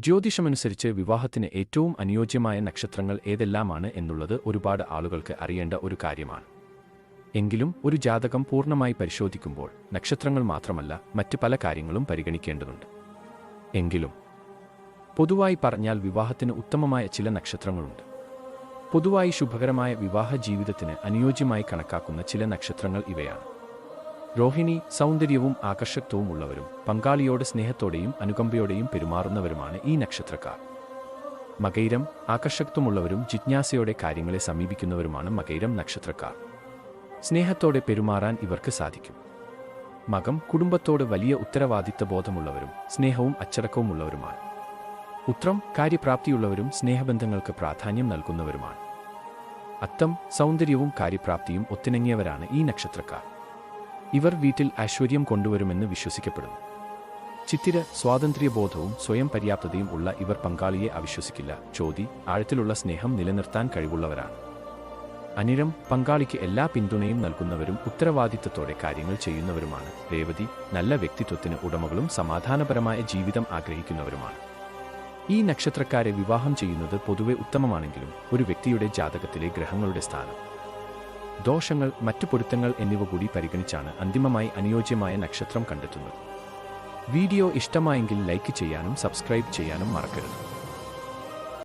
ജ്യോതിഷമനുസരിച്ച് വിവാഹത്തിന് ഏറ്റവും അനുയോജ്യമായ നക്ഷത്രങ്ങൾ ഏതെല്ലാമാണ് എന്നുള്ളത് ഒരുപാട് ആളുകൾക്ക് അറിയേണ്ട ഒരു കാര്യമാണ്. എങ്കിലും ഒരു ജാതകം പൂർണമായി പരിശോധിക്കുമ്പോൾ നക്ഷത്രങ്ങൾ മാത്രമല്ല മറ്റ് പല കാര്യങ്ങളും പരിഗണിക്കേണ്ടതുണ്ട്. എങ്കിലും പൊതുവായി പറഞ്ഞാൽ വിവാഹത്തിന് ഉത്തമമായ ചില നക്ഷത്രങ്ങളുണ്ട്. പൊതുവായി ശുഭകരമായ വിവാഹ ജീവിതത്തിന് അനുയോജ്യമായി കണക്കാക്കുന്ന ചില നക്ഷത്രങ്ങൾ ഇവയാണ്. രോഹിണി സൗന്ദര്യവും ആകർഷകത്വവും ഉള്ളവരും പങ്കാളിയോട് സ്നേഹത്തോടെയും അനുകമ്പയോടെയും പെരുമാറുന്നവരുമാണ് ഈ നക്ഷത്രക്കാർ. മകൈരം ആകർഷകത്വമുള്ളവരും ജിജ്ഞാസയോടെ കാര്യങ്ങളെ സമീപിക്കുന്നവരുമാണ് മകൈരം നക്ഷത്രക്കാർ. സ്നേഹത്തോടെ പെരുമാറാൻ ഇവർക്ക് സാധിക്കും. മകം കുടുംബത്തോട് വലിയ ഉത്തരവാദിത്ത ബോധമുള്ളവരും സ്നേഹവും അച്ചടക്കവുമുള്ളവരുമാണ്. ഉത്രം കാര്യപ്രാപ്തിയുള്ളവരും സ്നേഹബന്ധങ്ങൾക്ക് പ്രാധാന്യം നൽകുന്നവരുമാണ്. അത്തം സൗന്ദര്യവും കാര്യപ്രാപ്തിയും ഒത്തിണങ്ങിയവരാണ് ഈ നക്ഷത്രക്കാർ. ഇവർ വീട്ടിൽ ഐശ്വര്യം കൊണ്ടുവരുമെന്ന് വിശ്വസിക്കപ്പെടുന്നു. ചിത്തിര സ്വാതന്ത്ര്യബോധവും സ്വയം പര്യാപ്തതയും ഉള്ള ഇവർ പങ്കാളിയെ അവിശ്വസിക്കില്ല. ചോതി ആഴത്തിലുള്ള സ്നേഹം നിലനിർത്താൻ കഴിവുള്ളവരാണ്. അനിരം പങ്കാളിക്ക് എല്ലാ പിന്തുണയും നൽകുന്നവരും ഉത്തരവാദിത്തത്തോടെ കാര്യങ്ങൾ ചെയ്യുന്നവരുമാണ്. രേവതി നല്ല വ്യക്തിത്വത്തിന് ഉടമകളും സമാധാനപരമായ ജീവിതം ആഗ്രഹിക്കുന്നവരുമാണ്. ഈ നക്ഷത്രക്കാരെ വിവാഹം ചെയ്യുന്നത് പൊതുവെ ഉത്തമമാണെങ്കിലും ഒരു വ്യക്തിയുടെ ജാതകത്തിലെ ഗ്രഹങ്ങളുടെ സ്ഥാനം. ദോഷങ്ങൾ മറ്റു പൊരുത്തങ്ങൾ എന്നിവ കൂടി പരിഗണിച്ചാണ് അന്തിമമായി അനുയോജ്യമായ നക്ഷത്രം കണ്ടെത്തുന്നത്. വീഡിയോ ഇഷ്ടമായെങ്കിൽ ലൈക്ക് ചെയ്യാനും സബ്സ്ക്രൈബ് ചെയ്യാനും മറക്കരുത്.